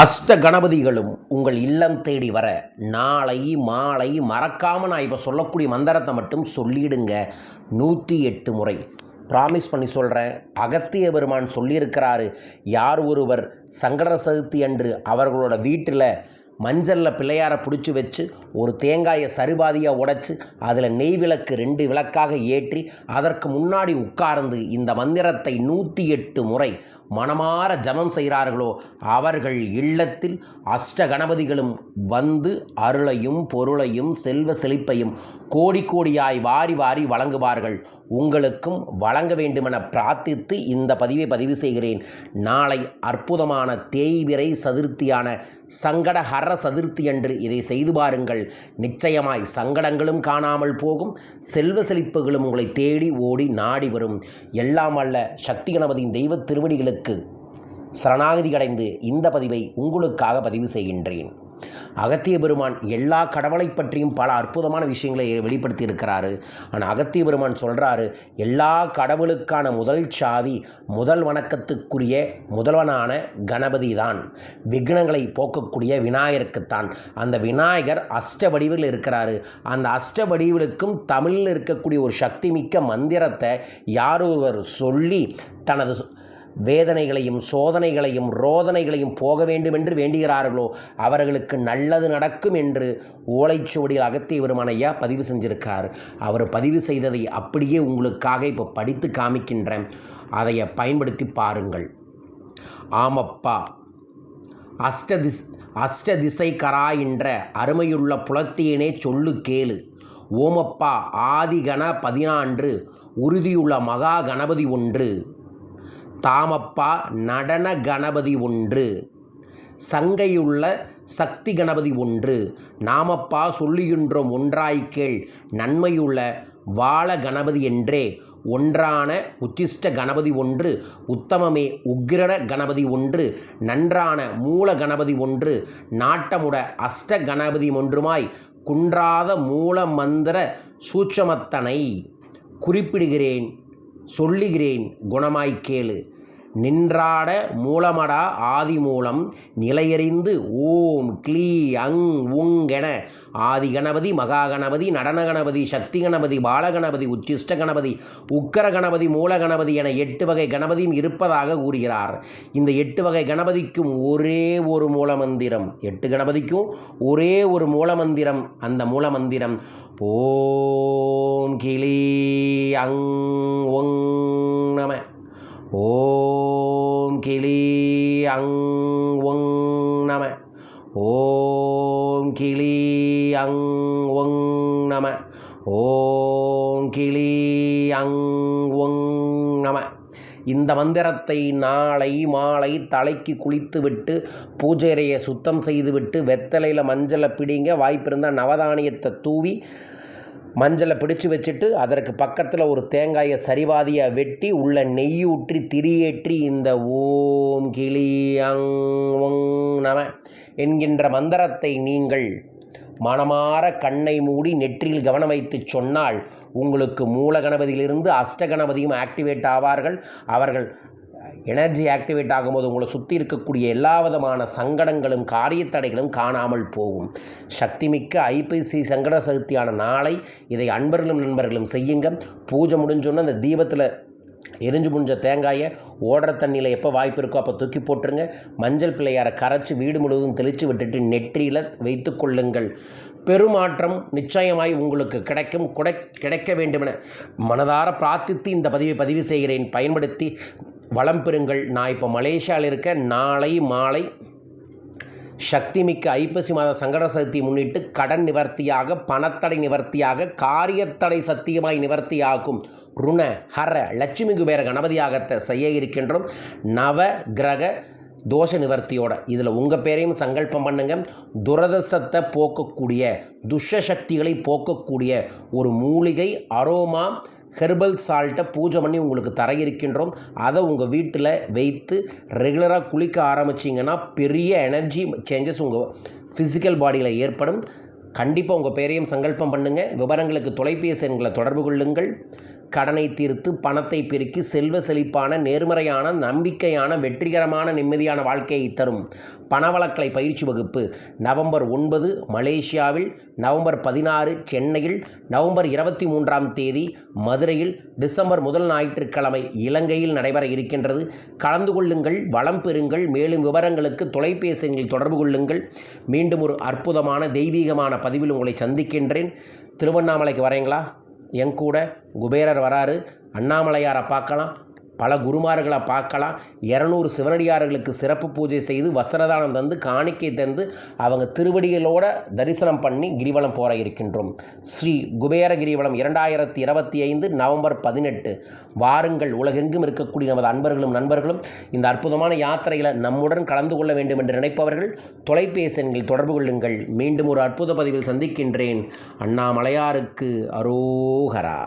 அஷ்ட கணபதிகளும் உங்கள் இல்லம் தேடி வர நாளை மாலை மறக்காமல் நான் இப்போ சொல்லக்கூடிய மந்திரத்தை மட்டும் சொல்லிடுங்க. நூற்றி எட்டு முறை. ப்ராமிஸ் பண்ணி சொல்கிறேன் அகத்திய பெருமான் சொல்லியிருக்கிறாரு. யார் ஒருவர் சங்கட சதுர்த்தி அன்று அவர்களோட வீட்டில் மஞ்சளில் பிள்ளையாரை பிடிச்சி வச்சு ஒரு தேங்காயை சரிபாதியாக உடைச்சி அதில் நெய் விளக்கு ரெண்டு விளக்காக ஏற்றி அதற்கு முன்னாடி உட்கார்ந்து இந்த மந்திரத்தை நூற்றி எட்டு முறை மனமாற ஜபம் செய்கிறார்களோ அவர்கள் இல்லத்தில் அஷ்ட கணபதிகளும் வந்து அருளையும் பொருளையும் செல்வ செழிப்பையும் கோடி கோடியாய் வாரி வாரி வழங்குவார்கள். உங்களுக்கும் வழங்க வேண்டுமென பிரார்த்தித்து இந்த பதிவை பதிவு செய்கிறேன். நாளை அற்புதமான தேய்விரை சதுர்த்தியான சங்கடஹர சதுர்த்தி அன்று இதை செய்து பாருங்கள். நிச்சயமாய் சங்கடங்களும் காணாமல் போகும். செல்வ செழிப்புகளும் உங்களை தேடி ஓடி நாடி வரும். எல்லாம் அல்ல சக்தி கணபதியின் தெய்வ திருவடிகளுக்கு சரணாகதி அடைந்து இந்த பதிவை உங்களுக்காக பதிவு செய்கின்றேன். அகத்திய பெருமான் எல்லா கடவுளை பற்றியும் பல அற்புதமான விஷயங்களை வெளிப்படுத்தி இருக்கிறாரு. ஆனால் அகத்திய பெருமான் சொல்கிறாரு எல்லா கடவுளுக்கான முதல் சாவி முதல் வணக்கத்துக்குரிய முதல்வனான கணபதி தான் விக்னங்களை போக்கக்கூடிய விநாயகருக்குத்தான். அந்த விநாயகர் அஷ்ட வடிவில் இருக்கிறாரு. அந்த அஷ்ட வடிவிலுக்கும் தமிழில் இருக்கக்கூடிய ஒரு சக்தி மிக்க மந்திரத்தை யார் ஒருவர் சொல்லி தனது வேதனைகளையும் சோதனைகளையும் ரோதனைகளையும் போக வேண்டும் என்று வேண்டுகிறார்களோ அவர்களுக்கு நல்லது நடக்கும் என்று ஓலைச்சுவடியில் அகத்திய பெருமான் ஐயா பதிவு செஞ்சிருக்கார். அவர் பதிவு செய்ததை அப்படியே உங்களுக்காக இப்போ படித்து காமிக்கின்றேன். அதை பயன்படுத்தி பாருங்கள். ஆமப்பா. அஷ்டதிஸ் அஷ்டதிசை கரா என்ற அருமையுள்ள புலத்தியனே சொல்லு கேளு. ஓமப்பா ஆதிகண பதினான்று உறுதியுள்ள மகா கணபதி ஒன்று. தாமப்பா நடன கணபதி ஒன்று. சங்கையுள்ள சக்தி கணபதி ஒன்று. நாமப்பா சொல்லுகின்றோம் ஒன்றாய்க்கேள் நன்மையுள்ள வாழ கணபதி என்றே. ஒன்றான உச்சிஷ்ட கணபதி ஒன்று. உத்தமமே உக்ரண கணபதி ஒன்று. நன்றான மூல கணபதி ஒன்று. நாட்டமுட அஷ்ட கணபதி ஒன்றுமாய் குன்றாத மூல மந்திர சூட்சமத்தனை குறிப்பிடுகிறேன். சொல்லுகிறேன் குணமாய் கேளு. நின்றாட மூலமடா ஆதி மூலம் நிலையறிந்து ஓம் க்ளீ அங் உங் என. ஆதி கணபதி மகா கணபதி நடன கணபதி சக்தி கணபதி பாலகணபதி உச்சிஷ்ட கணபதி உக்கர கணபதி மூல கணபதி என எட்டு வகை கணபதியும் இருப்பதாக கூறுகிறார். இந்த எட்டு வகை கணபதிக்கும் ஒரே ஒரு மூலமந்திரம். எட்டு கணபதிக்கும் ஒரே ஒரு மூலமந்திரம். அந்த மூலமந்திரம் ஓம் கிளி அங் ஒங் நம. ஓ கிளி அங் ஒங் நம. ஓம் கிளி அங் ஒங் நம. ஓம் கிளி அங் ஒங் நம. இந்த மந்திரத்தை நாளை மாலை தலைக்கு குளித்துவிட்டு பூஜை சுத்தம் செய்துவிட்டு வெத்தலையில் மஞ்சளை பிடிங்க வாய்ப்பிருந்தால் நவதானியத்தை தூவி மஞ்சளை பிடிச்சு வச்சுட்டு அதற்கு பக்கத்தில் ஒரு தேங்காயை சரிவாதியாக வெட்டி உள்ள நெய் ஊற்றி திரியேற்றி இந்த ஓம் கிளி அங் ஒங் நம என்கின்ற மந்திரத்தை நீங்கள் மனமாற கண்ணை மூடி நெற்றியில் கவனம் வைத்து சொன்னால் உங்களுக்கு மூல கணபதியிலிருந்து அஷ்ட கணபதியும் ஆக்டிவேட் ஆவார்கள். அவர்கள் எனர்ஜி ஆக்டிவேட் ஆகும்போது உங்களை சுற்றி இருக்கக்கூடிய எல்லா விதமான சங்கடங்களும் காரியத்தடைகளும் காணாமல் போகும். சக்திமிக்க ஐபிசி சங்கட சதுர்த்தியான நாளை இதை அன்பர்களும் நண்பர்களும் செய்யுங்க. பூஜை முடிஞ்சோன்னே அந்த தீபத்தில் எரிஞ்சு முடிஞ்ச தேங்காயை ஓடுற தண்ணியில் எப்போ வாய்ப்பு இருக்கோ அப்போ தூக்கி போட்டுருங்க. மஞ்சள் பிள்ளையாரை கரைச்சி வீடு முழுவதும் தெளித்து விட்டுட்டு நெற்றியில் வைத்து கொள்ளுங்கள். பெருமாற்றம் நிச்சயமாய் உங்களுக்கு கிடைக்கும். கிடைக்க வேண்டுமென மனதார பிரார்த்தித்து இந்த பதிவை பதிவு செய்கிறேன். பயன்படுத்தி வளம் பெறுங்கள். நான் இப்போ மலேசியாவில் இருக்க நாளை மாலை சக்திமிக்க ஐப்பசி மாத சங்கட சக்தி முன்னிட்டு கடன் நிவர்த்தியாக பணத்தடை நிவர்த்தியாக காரியத்தடை சத்தியமாய் நிவர்த்தியாகும். ருண ஹர லட்சுமி குபேர கணபதியாகத்தை செய்ய இருக்கின்றோம். நவ கிரக தோஷ நிவர்த்தியோட. இதில் உங்கள் பேரையும் சங்கல்பம் பண்ணுங்க. துரதசத்தை போக்கக்கூடிய துஷ்ட சக்திகளை போக்கக்கூடிய ஒரு மூலிகை அரோமா ஹெர்பல் சால்ட்டை பூஜை பண்ணி உங்களுக்கு தர இருக்கின்றோம். அதை உங்கள் வீட்டில் வைத்து ரெகுலராக குளிக்க ஆரம்பிச்சிங்கன்னா பெரிய எனர்ஜி சேஞ்சஸ் உங்கள் ஃபிசிக்கல் பாடியில் ஏற்படும். கண்டிப்பாக உங்கள் பேரையும் சங்கல்பம் பண்ணுங்கள் விவரங்களுக்கு தொலைபேசி எண்களை தொடர்பு கொள்ளுங்கள். கடனை தீர்த்து பணத்தை பெருக்கி செல்வ செழிப்பான நேர்மறையான நம்பிக்கையான வெற்றிகரமான நிம்மதியான வாழ்க்கையை தரும் பணவளக்கலை பயிற்சி வகுப்பு நவம்பர் ஒன்பது மலேசியாவில் நவம்பர் பதினாறு சென்னையில் நவம்பர் இருபத்தி மூன்றாம் தேதி மதுரையில் டிசம்பர் முதல் ஞாயிற்றுக்கிழமை இலங்கையில் நடைபெற இருக்கின்றது. கலந்து கொள்ளுங்கள் வளம் பெறுங்கள் மேலும் விவரங்களுக்கு தொலைபேசியில் தொடர்பு கொள்ளுங்கள். மீண்டும் ஒரு அற்புதமான தெய்வீகமான பதிவில் உங்களை சந்திக்கின்றேன். திருவண்ணாமலைக்கு வரீங்களா? என் கூட குபேரர் வராரு. அண்ணாமலையாரை பார்க்கலாம். பல குருமார்களை பார்க்கலாம். இரநூறு சிவனடியார்களுக்கு சிறப்பு பூஜை செய்து வஸ்திரதானம் தந்து காணிக்கை தந்து அவங்க திருவடிகளோட தரிசனம் பண்ணி கிரிவலம் போற இருக்கின்றோம். ஸ்ரீ குபேர கிரிவலம் இரண்டாயிரத்தி இருபத்தி ஐந்து நவம்பர் பதினெட்டு. வாருங்கள் உலகெங்கும் இருக்கக்கூடிய நமது அன்பர்களும் நண்பர்களும் இந்த அற்புதமான யாத்திரையில் நம்முடன் கலந்து கொள்ள வேண்டும் என்று நினைப்பவர்கள் தொலைபேசி எண்கள் தொடர்பு கொள்ளுங்கள். மீண்டும் ஒரு அற்புத பதிவில் சந்திக்கின்றேன். அண்ணாமலையாருக்கு அரோகரா.